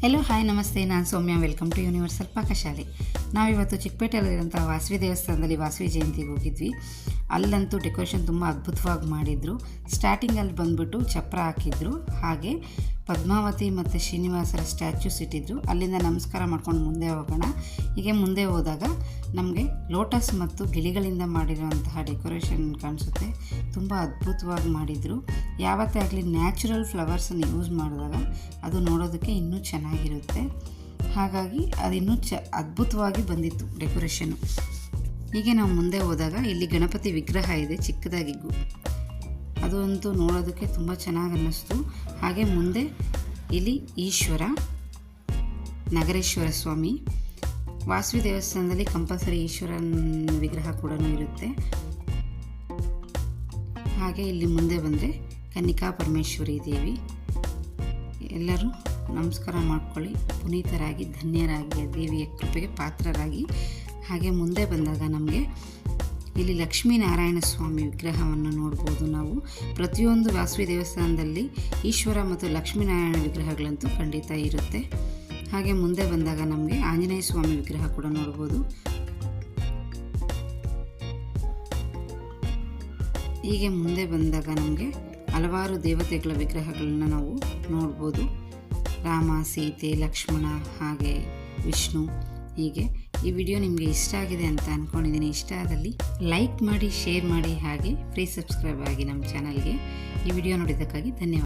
Hello hi ನಮಸ್ತೆ. ನಾನು Soumya. Welcome to universal ಪಾಕಶಾಲೆ. ನಾವಿವತ್ತು ಚಿಕ್ಕಪೇಟೆಯಲ್ಲಿರುವಂಥ ವಾಸವಿ ದೇವಸ್ಥಾನದಲ್ಲಿ ವಾಸವಿ ಜಯಂತಿಗೆ ಹೋಗಿದ್ವಿ. ಅಲ್ಲಂತೂ ಡೆಕೋರೇಷನ್ ತುಂಬ ಅದ್ಭುತವಾಗಿ ಮಾಡಿದರು. ಸ್ಟಾರ್ಟಿಂಗಲ್ಲಿ ಬಂದ್ಬಿಟ್ಟು ಚಪ್ರ ಹಾಕಿದ್ರು. ಹಾಗೆ ಪದ್ಮಾವತಿ ಮತ್ತು ಶ್ರೀನಿವಾಸರ ಸ್ಟ್ಯಾಚ್ಯೂಸ್ ಇಟ್ಟಿದ್ರು ಅಲ್ಲಿಂದ ನಮಸ್ಕಾರ ಮಾಡ್ಕೊಂಡು ಮುಂದೆ ಹೋಗೋಣ. ಹೀಗೆ ಮುಂದೆ ಹೋದಾಗ ನಮಗೆ ಲೋಟಸ್ ಮತ್ತು ಗಿಳಿಗಳಿಂದ ಮಾಡಿರುವಂತಹ ಡೆಕೋರೇಷನ್ ಕಾಣಿಸುತ್ತೆ. ತುಂಬ ಅದ್ಭುತವಾಗಿ ಮಾಡಿದರು. ಯಾವತ್ತೇ ಆಗಲಿ ನ್ಯಾಚುರಲ್ ಫ್ಲವರ್ಸನ್ನು ಯೂಸ್ ಮಾಡಿದಾಗ ಅದು ನೋಡೋದಕ್ಕೆ ಇನ್ನೂ ಚೆನ್ನಾಗಿರುತ್ತೆ. ಹಾಗಾಗಿ ಅದಿನ್ನೂ ಚ ಅದ್ಭುತವಾಗಿ ಬಂದಿತ್ತು ಡೆಕೋರೇಷನ್ನು ಹೀಗೆ ನಾವು ಮುಂದೆ ಹೋದಾಗ ಇಲ್ಲಿ ಗಣಪತಿ ವಿಗ್ರಹ ಇದೆ, ಚಿಕ್ಕದಾಗಿ ಅದಂತೂ ನೋಡೋದಕ್ಕೆ ತುಂಬ ಚೆನ್ನಾಗಿ ಅನ್ನಿಸ್ತು. ಹಾಗೆ ಮುಂದೆ ಇಲ್ಲಿ ಈಶ್ವರ, ನಗರೇಶ್ವರ ಸ್ವಾಮಿ ವಾಸವಿ ದೇವಸ್ಥಾನದಲ್ಲಿ ಕಂಪಲ್ಸರಿ ಈಶ್ವರನ ವಿಗ್ರಹ ಕೂಡ ಇರುತ್ತೆ. ಹಾಗೆ ಇಲ್ಲಿ ಮುಂದೆ ಬಂದರೆ ಕನ್ನಿಕಾ ಪರಮೇಶ್ವರಿ ದೇವಿ. ಎಲ್ಲರೂ ನಮಸ್ಕಾರ ಮಾಡ್ಕೊಳ್ಳಿ. ಪುನೀತರಾಗಿ, ಧನ್ಯರಾಗಿ, ದೇವಿಯ ಕೃಪೆಗೆ ಪಾತ್ರರಾಗಿ. ಹಾಗೆ ಮುಂದೆ ಬಂದಾಗ ನಮಗೆ ಇಲ್ಲಿ ಲಕ್ಷ್ಮೀನಾರಾಯಣ ಸ್ವಾಮಿ ವಿಗ್ರಹವನ್ನು ನೋಡ್ಬೋದು ನಾವು. ಪ್ರತಿಯೊಂದು ವಾಸವಿ ದೇವಸ್ಥಾನದಲ್ಲಿ ಈಶ್ವರ ಮತ್ತು ಲಕ್ಷ್ಮೀನಾರಾಯಣ ವಿಗ್ರಹಗಳಂತೂ ಖಂಡಿತ ಇರುತ್ತೆ. ಹಾಗೆ ಮುಂದೆ ಬಂದಾಗ ನಮಗೆ ಆಂಜನೇಯ ಸ್ವಾಮಿ ವಿಗ್ರಹ ಕೂಡ ನೋಡ್ಬೋದು. ಹೀಗೆ ಮುಂದೆ ಬಂದಾಗ ನಮಗೆ ಹಲವಾರು ದೇವತೆಗಳ ವಿಗ್ರಹಗಳನ್ನ ನಾವು ನೋಡ್ಬೋದು. ರಾಮ, ಸೀತೆ, ಲಕ್ಷ್ಮಣ ಹಾಗೆ ವಿಷ್ಣು ಹೀಗೆ. ಈ ವಿಡಿಯೋ ನಿಮಗೆ ಇಷ್ಟ ಆಗಿದೆ ಅಂತ ಅಂದ್ಕೊಂಡಿದ್ದೀನಿ ಇಷ್ಟ ಆದಲ್ಲಿ ಲೈಕ್ ಮಾಡಿ, ಶೇರ್ ಮಾಡಿ ಹಾಗೆ ಫ್ರೀ ಸಬ್ಸ್ಕ್ರೈಬ್ ಆಗಿ ನಮ್ಮ ಚಾನಲ್ಗೆ ಈ ವಿಡಿಯೋ ನೋಡಿದ್ದಕ್ಕಾಗಿ ಧನ್ಯವಾದ.